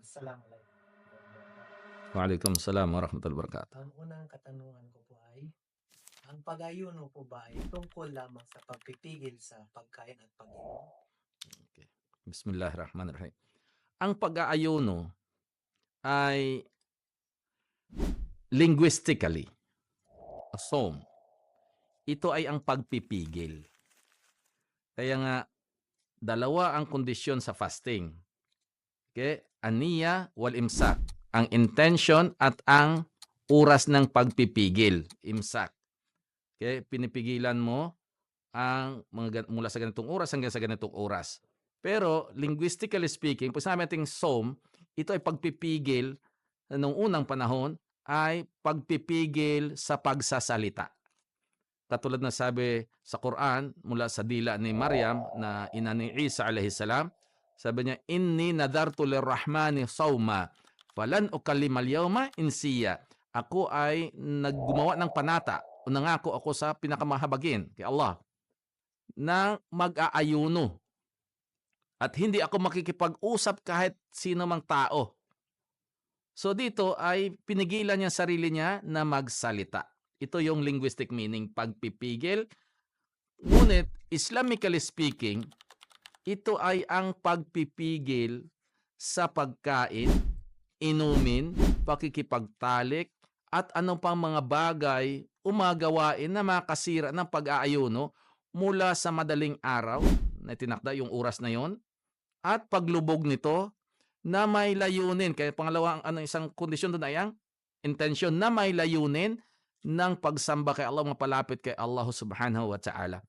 Assalamualaikum. Waalaikumsalam warahmatullahi wabarakatuh. Ang unang katanungan ko po ay, ang pag-ayuno po ba ay tungkol lamang sa pagpipigil sa pagkain at pag-inom? Okay. Bismillahirrahmanirrahim. Ang pag-aayuno ay linguistically a psalm. Ito ay ang pagpipigil. Kaya nga dalawa ang kondisyon sa fasting. Okay? Aniya wal imsak. Ang intention at ang oras ng pagpipigil, imsak. Okay? Pinipigilan mo ang mga mula sa ganitong oras hanggang sa ganitong oras. Pero linguistically speaking, pag sinabi nating psalm, ito ay pagpipigil na nung unang panahon ay pagpipigil sa pagsasalita. Katulad na sabi sa Quran mula sa dila ni Maryam na ina ni Isa alayhi salam, sabi niya, Inni nadartu lirrahmani sawma, falan ukalimal yawma insiya. Ako ay naggumawa ng panata o nangako ako sa pinakamahabagin kay Allah na mag-aayuno. At hindi ako makikipag-usap kahit sino mang tao. So dito ay pinigilan niya sarili niya na magsalita. Ito yung linguistic meaning, pagpipigil. Ngunit, Islamically speaking, ito ay ang pagpipigil sa pagkain, inumin, pakikipagtalik, at anong pang mga bagay umagawain na makasira ng pag-aayuno mula sa madaling araw na tinakda yung oras na yon at paglubog nito na may layunin. Kaya pangalawang ano, isang kondisyon doon ay ang intention na may layunin ng pagsamba kay Allah, mapalapit kay Allah subhanahu wa ta'ala.